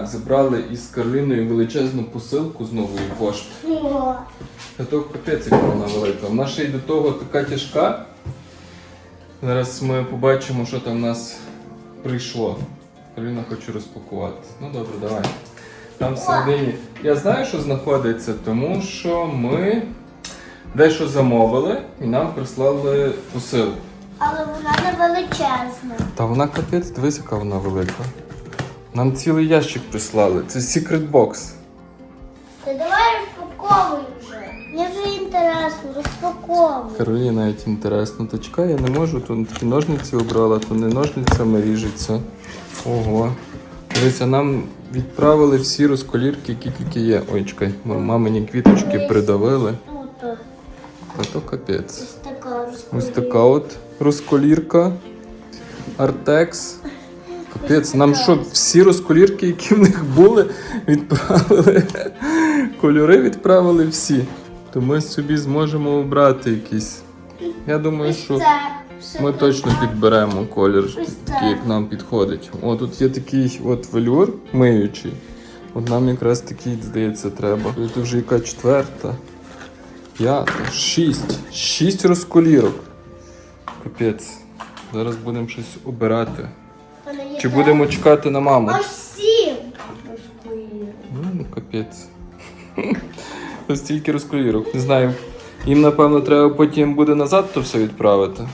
Так, забрали із Кароліною величезну посилку з нової пошти. То капець, яка вона велика. Вона ще й до того така тяжка. Зараз ми побачимо, що там в нас прийшло. Кароліна хоче розпакувати. Ну добре, давай. Там всередині. Я знаю, що знаходиться, тому що ми дещо замовили і нам прислали посилку. але вона не величезна. Та вона капець, дивись, яка вона велика. Нам цілий ящик прислали. Це Secret Box. Ти давай розпаковуй вже. Мені вже інтересно, розпаковуй. Кароліні навіть інтересно. То чекай, я не можу, тут такі ножниці обрала, то не ножницями ріжеться. Ого. Дивися, нам відправили всі розколірки, які тільки є. Ой, чекай, мамині квіточки придавили. Тут Та то капець. ось така Ось така от розколірка. Артекс. Капець, нам що, всі розколірки, які в них були, відправили. Кольори відправили всі. То ми собі зможемо обрати якісь. Я думаю, що ми точно підберемо колір, такий, як нам підходить. О, тут є такий от велюр миючий. От нам якраз такий, здається, треба. Це вже яка четверта, п'ята, шість. Шість розколірок. Капець. Зараз будемо щось обирати. Чи будемо чекати на маму? Аж сім розколірок. Ну, капець. Ось стільки розколірок. Не знаю. Їм, напевно, треба потім буде назад то все відправити.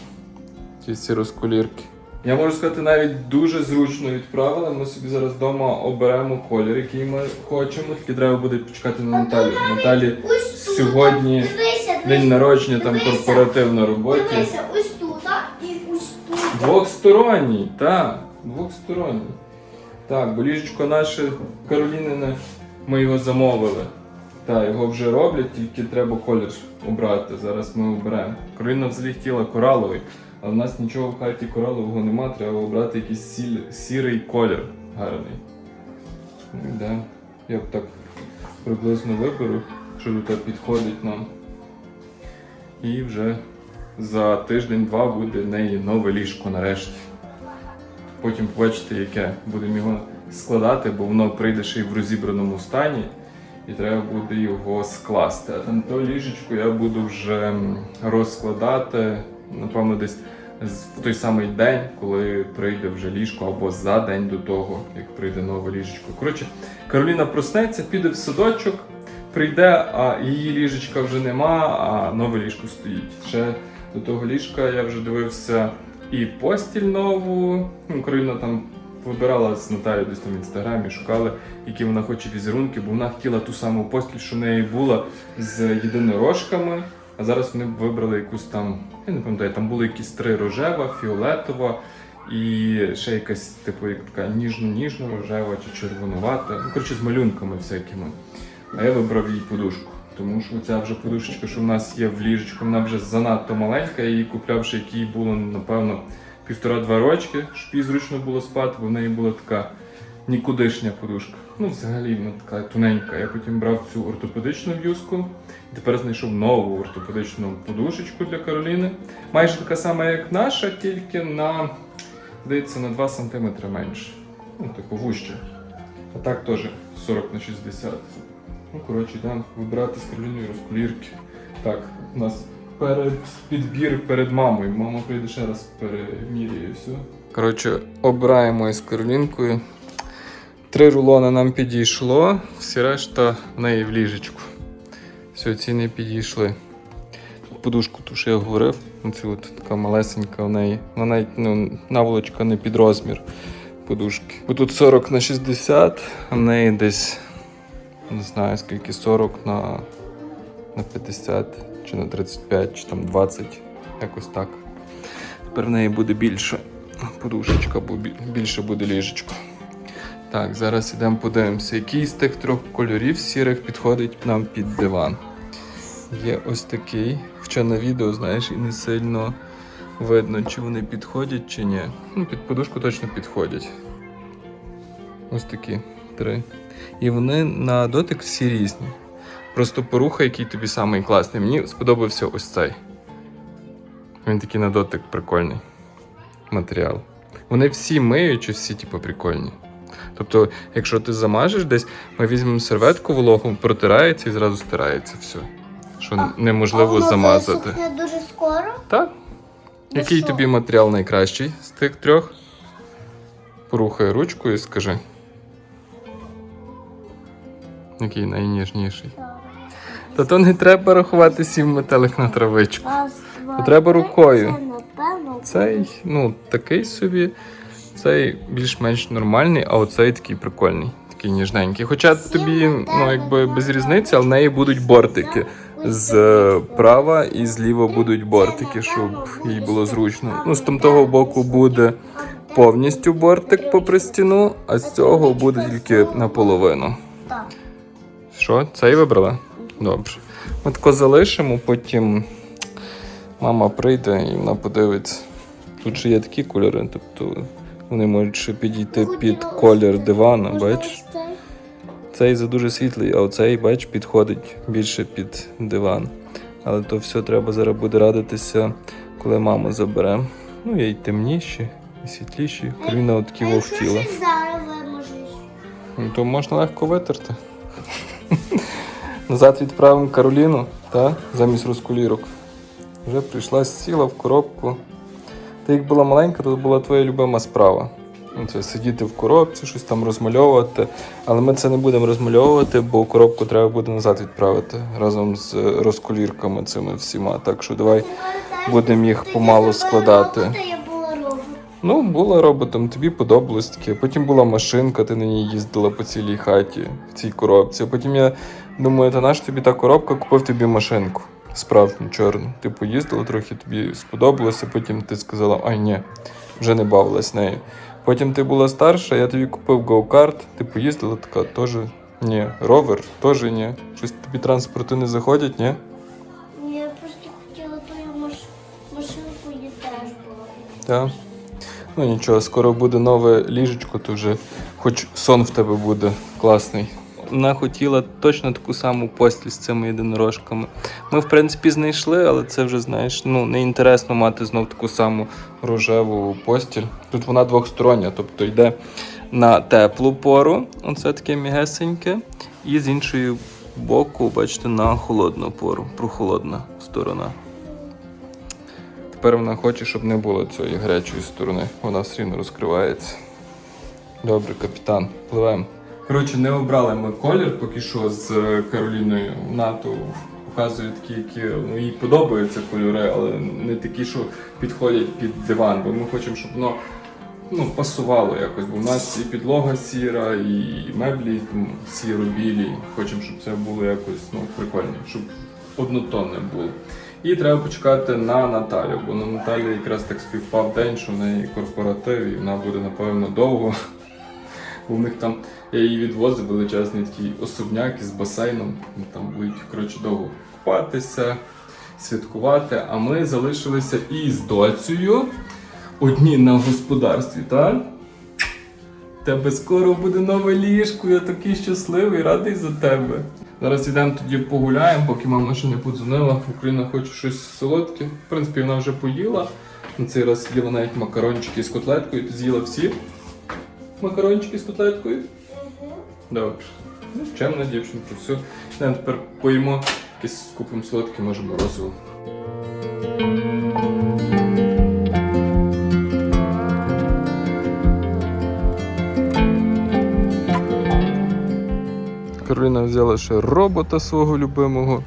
Ті всі розколірки. Я можу сказати, навіть дуже зручно відправили. Ми собі зараз вдома оберемо колір, який ми хочемо. Тільки треба буде почекати на Наталю. Наталі тут. сьогодні день народження, там корпоратив на роботі. Дивися, ось тут і ось тут. Двохсторонній, так, двохсторонній. Так, бо ліжечко наше Каролінине, ми його замовили. Так, його вже роблять, тільки треба колір обрати. Зараз ми оберемо. Кароліна взагалі хотіла кораловий, але в нас нічого в хаті коралового нема, треба обрати якийсь сіль- сірий колір гарний. Да. Я б так приблизно виберу, що тут підходить нам. І вже за тиждень-два буде в неї нове ліжко нарешті. Потім побачите, яке будемо його складати, бо воно прийде ще й в розібраному стані, і треба буде його скласти. А там то ліжечко я буду вже розкладати, напевно, десь в той самий день, коли прийде вже ліжко, або за день до того, як прийде нове ліжечко. Коротше, Кароліна проснеться, піде в садочок, прийде, а її ліжечка вже нема, а нове ліжко стоїть. Ще до того ліжка я вже дивився і постіль нову. Ну, Кароліна там вибирала з Наталією десь там в інстаграмі, шукали, які вона хоче візерунки, бо вона хотіла ту саму постіль, що в неї була з єдинорожками. А зараз вони вибрали якусь там, я не пам'ятаю, там були якісь три рожева, фіолетова і ще якась, типу, як така ніжно-ніжно рожева чи червонувата. Ну, коротше, з малюнками всякими. А я вибрав їй подушку. Тому що ця вже подушечка, що в нас є в ліжечку, вона вже занадто маленька. Я її купляв, ще як їй було, напевно, півтора-два рочки, щоб їй зручно було спати, бо в неї була така нікудишня подушка. Ну, взагалі вона така тоненька. Я потім брав цю ортопедичну в'юзку. І тепер знайшов нову ортопедичну подушечку для Кароліни. Майже така сама, як наша, тільки на, здається, на 2 см менше. Ну, таку вужче. А так теж 40 на 60. Ну, коротше, йдемо вибирати з Кароліною розколірки. Так, у нас перед підбір перед мамою. Мама прийде ще раз переміряє все. Коротше, обираємо із Каролінкою. Три рулони нам підійшло, всі решта в неї в ліжечку. Все, ці не підійшли. Подушку, ту, що я говорив, оцю от така малесенька в неї. Вона навіть ну, наволочка не під розмір подушки. Бо тут 40 на 60, а в неї десь не знаю скільки 40 на, на 50 чи на 35, чи там 20, якось так. Тепер в неї буде більше подушечка, бо більше буде ліжечко. Так, зараз ідемо подивимося, який з тих трьох кольорів сірих підходить нам під диван. Є ось такий, хоча на відео, знаєш, і не сильно видно, чи вони підходять, чи ні. Ну, під подушку точно підходять. Ось такі три. І вони на дотик всі різні. Просто порухай, який тобі самий класний. Мені сподобався ось цей. Він такий на дотик прикольний матеріал. Вони всі миючі, всі, типу, прикольні. Тобто, якщо ти замажеш десь, ми візьмемо серветку вологу, протирається і зразу стирається все. Що А- неможливо А воно замазати. висохне дуже скоро. Так? Ну Який що? тобі матеріал найкращий з тих трьох? Порухай ручку і скажи. Який найніжніший? Та то не треба рахувати сім метелик на травичку. То треба рукою. Цей, ну, такий собі, цей більш-менш нормальний, а оцей такий прикольний, такий ніжненький. Хоча тобі, ну, якби без різниці, але в неї будуть бортики. З е, права і зліва будуть бортики, щоб їй було зручно. Ну, з того боку буде повністю бортик попри стіну, а з цього буде тільки наполовину. Що, цей вибрала? Добре. Ми тако залишимо, потім мама прийде і вона подивиться. Тут же є такі кольори, тобто вони можуть ще підійти під колір дивана, Можна бач? цей? Дуже світлий, а оцей, бач, підходить більше під диван. Але то все треба зараз буде радитися, коли маму забере. Ну, є й темніші, і світліші. Каріна от такі А якщо вовтіла. щось зараз виможеш? Ну, то можна легко витерти. Назад відправимо Кароліну, та, замість розкулірок. Вже прийшла, сіла в коробку. Ти як була маленька, то була твоя любима справа. Ну, Це сидіти в коробці, щось там розмальовувати. Але ми це не будемо розмальовувати, бо коробку треба буде назад відправити разом з е, розкулірками цими всіма. Так що давай будемо їх помалу складати. Ну, була роботом, тобі подобалось таке. Потім була машинка, ти на ній їздила по цілій хаті в цій коробці. А потім я думаю, та наш тобі та коробка купив тобі машинку. Справжню чорну. Ти поїздила трохи, тобі сподобалося, потім ти сказала, ай ні, вже не бавилась нею. Потім ти була старша, я тобі купив гоукарт, ти поїздила така, теж ні. Ровер, теж ні. Щось тобі транспорти не заходять, ні? Ні, Я просто хотіла тою маш... машинку і теж. Так. Ну нічого, скоро буде нове ліжечко, то вже хоч сон в тебе буде класний. Вона хотіла точно таку саму постіль з цими єдинорожками. Ми, в принципі, знайшли, але це вже, знаєш, ну, неінтересно мати знов таку саму рожеву постіль. Тут вона двохстороння, тобто йде на теплу пору, оце таке мігесеньке, і з іншої боку, бачите, на холодну пору, прохолодна сторона. Тепер вона хоче, щоб не було цієї гарячої сторони. Вона все рівно розкривається. Добре, капітан, пливемо. Коротше, не обрали ми колір поки що з е, Кароліною. Вона то показує такі, які ну, їй подобаються кольори, але не такі, що підходять під диван. Бо ми хочемо, щоб воно ну, пасувало якось. Бо в нас і підлога сіра, і меблі сіро-білі. Хочемо, щоб це було якось ну, прикольно, щоб однотонне було. І треба почекати на Наталю, бо на Наталі якраз так співпав день, що в неї корпоратив, і вона буде, напевно, довго. В них там я її відвозив величезний такий особняк із басейном. Там будуть коротше довго купатися, святкувати. А ми залишилися із доцею одні на господарстві, так? Тебе скоро буде нове ліжко, я такий щасливий, радий за тебе. Зараз йдемо тоді погуляємо, поки мама ще не подзвонила. Україна хоче щось солодке. В принципі, вона вже поїла. На цей раз їла навіть макарончики з котлеткою. Ти з'їла всі макарончики з котлеткою? Добре. Ну, чемна дівчинка, все. Йдемо тепер поїмо якесь купимо солодке, може морозиво. Взяла ще робота свого любимого.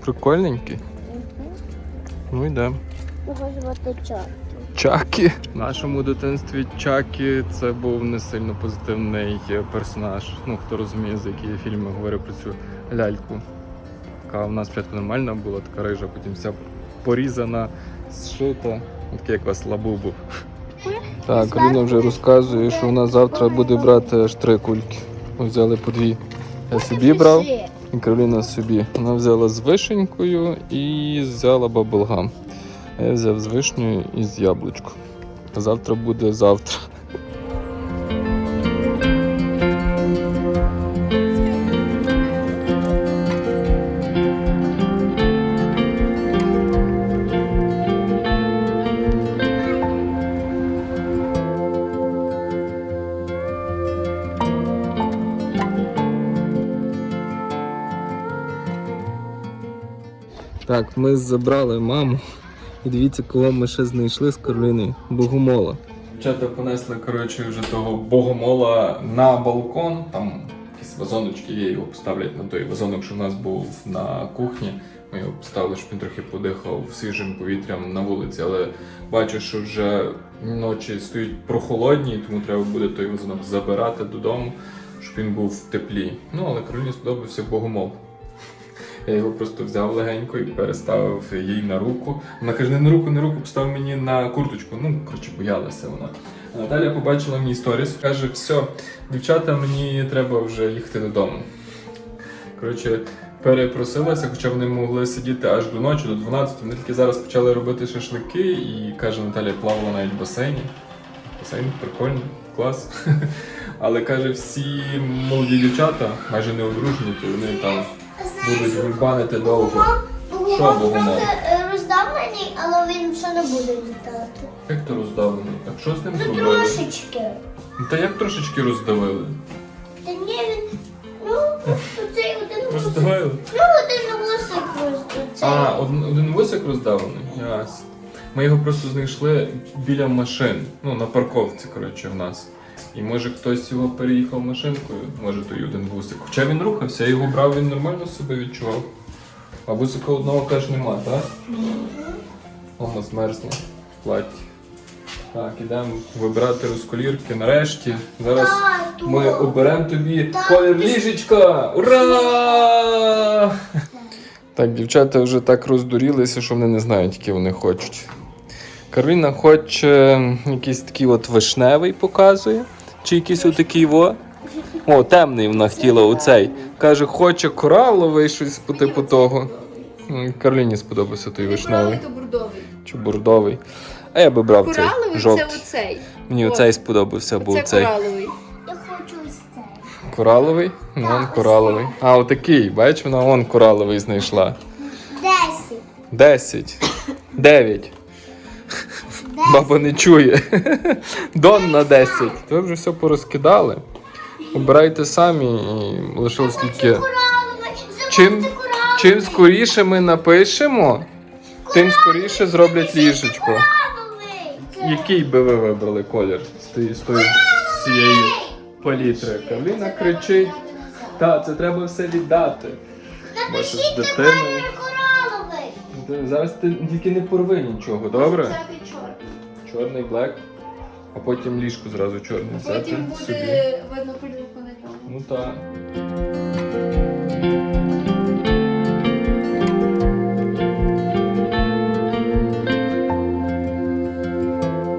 Прикольненький. Ну йдемо. Його звати Чак. Чакі. В нашому дитинстві Чакі це був не сильно позитивний персонаж. Ну, хто розуміє, за які фільми говорю про цю ляльку. Яка в нас спочатку нормальна була, така рижа, потім вся порізана, зшита. Ну, Такий як вас лабубу. Так, Аліна вже розказує, що вона завтра буде брати аж три кульки. Ми взяли по дві. Я собі брав. І Кароліна собі. Вона взяла з вишенькою і взяла баблгам. А я взяв з вишнею і з яблучком. Завтра буде завтра. Так, ми забрали маму. І дивіться, кого ми ще знайшли з Кароліною. Богомола. Дівчата понесли, коротше, вже того богомола на балкон. Там якісь вазоночки є, його поставлять на той вазонок, що в нас був на кухні. Ми його поставили, щоб він трохи подихав свіжим повітрям на вулиці, але бачу, що вже ночі стоять прохолодні, тому треба буде той вазонок забирати додому, щоб він був в теплі. Ну, але Кароліні сподобався богомол. Я його просто взяв легенько і переставив їй на руку. Вона каже, не на руку, не руку, постав мені на курточку. Ну, коротше, боялася вона. А Наталя побачила мій сторіс, каже, все, дівчата, мені треба вже їхати додому. Коротше, перепросилася, хоча вони могли сидіти аж до ночі, до 12. Вони тільки зараз почали робити шашлики, і каже, Наталя плавала навіть в басейні. Басейн прикольно, клас. Але каже, всі молоді дівчата, майже не одружені, то вони там будуть гульбанити довго. Що Богомол е, роздавлений, але він ще не буде літати. Як то роздавлений? Так що з ним Ну зробили? трошечки. Ну, Та як трошечки роздавили? Та ні, він. Ну, цей один вусик. Роздавили? Ну, один вусик просто цей. А, один, один вусик роздавлений? Ясно. Ми його просто знайшли біля машин. Ну, на парковці, коротше, в нас. І може хтось його переїхав машинкою, може той один вусик. Хоча він рухався, я його брав, він нормально себе відчував. А вусика одного теж нема, так? Воно змерзне в платі. Так, ідемо вибирати розколірки нарешті. Зараз Тату. ми оберемо тобі Так. колір ліжечка! Ура! Так, дівчата вже так роздурілися, що вони не знають, які вони хочуть. Кароліна хоче якийсь такий от вишневий показує, чи якийсь отакий во. О, темний вона хотіла оцей. Каже, хоче кораловий, щось по типу того. Кароліні сподобався той вишневий Кораловий то бордовий. чи бордовий. А я би брав цей Кораловий це жовтий. оцей. Мені О, оцей сподобався, був Це цей. кораловий. Я хочу ось цей. Кораловий? Ну, он кораловий. А, отакий, бачиш, вона он кораловий знайшла. Десять. Десять. Дев'ять. Баба не чує. Дон на 10. Ви вже все порозкидали. Обирайте самі і лишилось тільки. Чим, чим скоріше ми напишемо, тим скоріше зроблять ліжечко. Який би ви вибрали колір з тої- з тої- з цієї палітри? Кароліна кричить. Та, це треба все віддати. Боже, з дитиною. Ти- Зараз ти тільки не порви нічого, добре? Всякий чорт. Чорний блек, а потім ліжко зразу чорне взяти Потім собі. буде видно полівку на ньому. Ну так.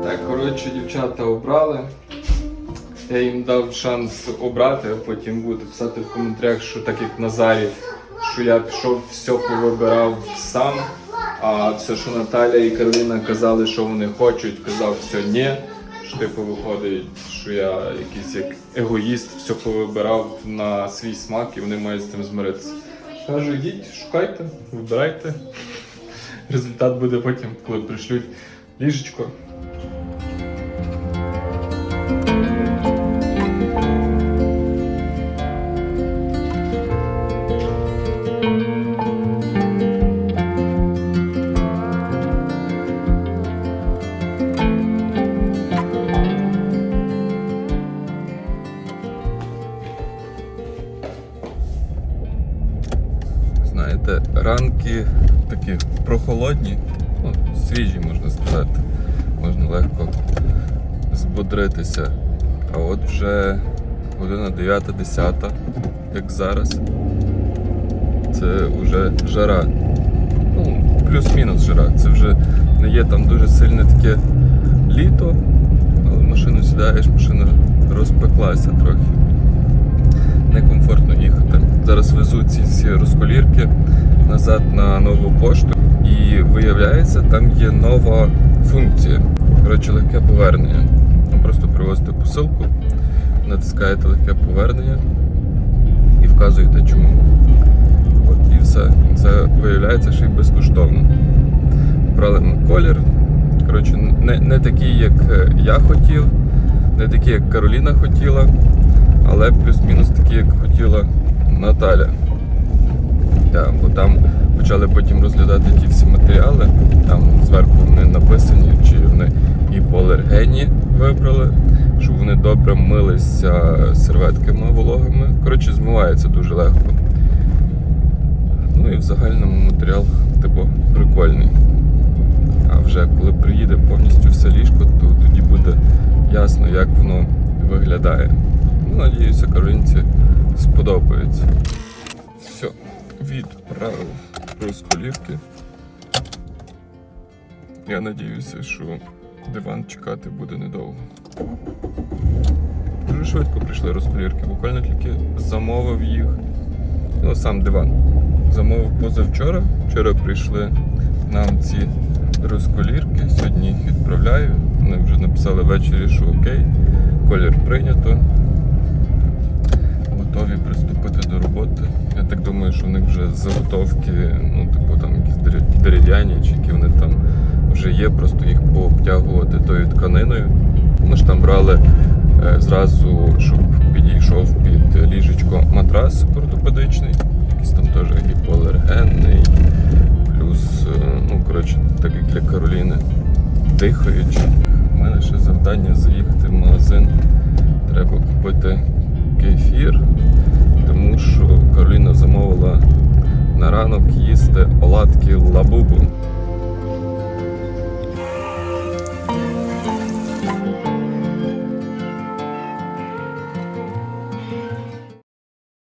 Так, коротше, дівчата обрали. Я їм дав шанс обрати, а потім буду писати в коментарях, що так як Назарі, що я пішов, все повибирав сам. А все, що Наталя і Кароліна казали, що вони хочуть, казав все ні. Що типу виходить, що я якийсь як егоїст, все повибирав на свій смак і вони мають з цим змиритися. Кажу, йдіть, шукайте, вибирайте. Результат буде потім, коли пришлють ліжечко. Сказати. Можна легко збодритися. А от вже година 9-10, як зараз. Це вже жара. Ну, плюс-мінус жара. Це вже не є там дуже сильне таке літо, але машину сідаєш, машина розпеклася трохи некомфортно їхати. Зараз везу ці всі розколірки назад на нову пошту. І виявляється, там є нова функція. Коротше, легке повернення. Ну, Просто привозите посилку, натискаєте легке повернення і вказуєте чому. От і все. Це виявляється ще й безкоштовно. Брали ми колір. Коротше, не, не такий, як е, я хотів, не такий, як Кароліна хотіла але плюс-мінус такі, як хотіла Наталя. Так, бо там почали потім розглядати ті всі матеріали. Там зверху вони написані, чи вони іпоалергенні вибрали, щоб вони добре милися серветками вологими. Коротше, змивається дуже легко. Ну і в загальному матеріал, типу, прикольний. А вже коли приїде повністю все ліжко, то тоді буде ясно, як воно виглядає. Ну, надіюся, Каролінці сподобається. Все, відправив розколівки. Я надіюся, що диван чекати буде недовго. Дуже швидко прийшли розколірки, буквально тільки замовив їх. Ну, сам диван. Замовив позавчора. Вчора прийшли нам ці розколірки. Сьогодні їх відправляю. Вони вже написали ввечері, що окей, колір прийнято. Роботи. Я так думаю, що в них вже заготовки, ну, типу там якісь дерев'яні, чи які вони там вже є, просто їх пообтягувати тою тканиною. Ми ж там брали е, зразу, щоб підійшов під ліжечко матрас ортопедичний, якийсь там теж гіпоалергенний, плюс, е, ну, коротше, так як для Кароліни, дихаючи. У мене ще завдання заїхати в магазин. Треба купити кефір, тому що Кароліна замовила на ранок їсти оладки лабубу.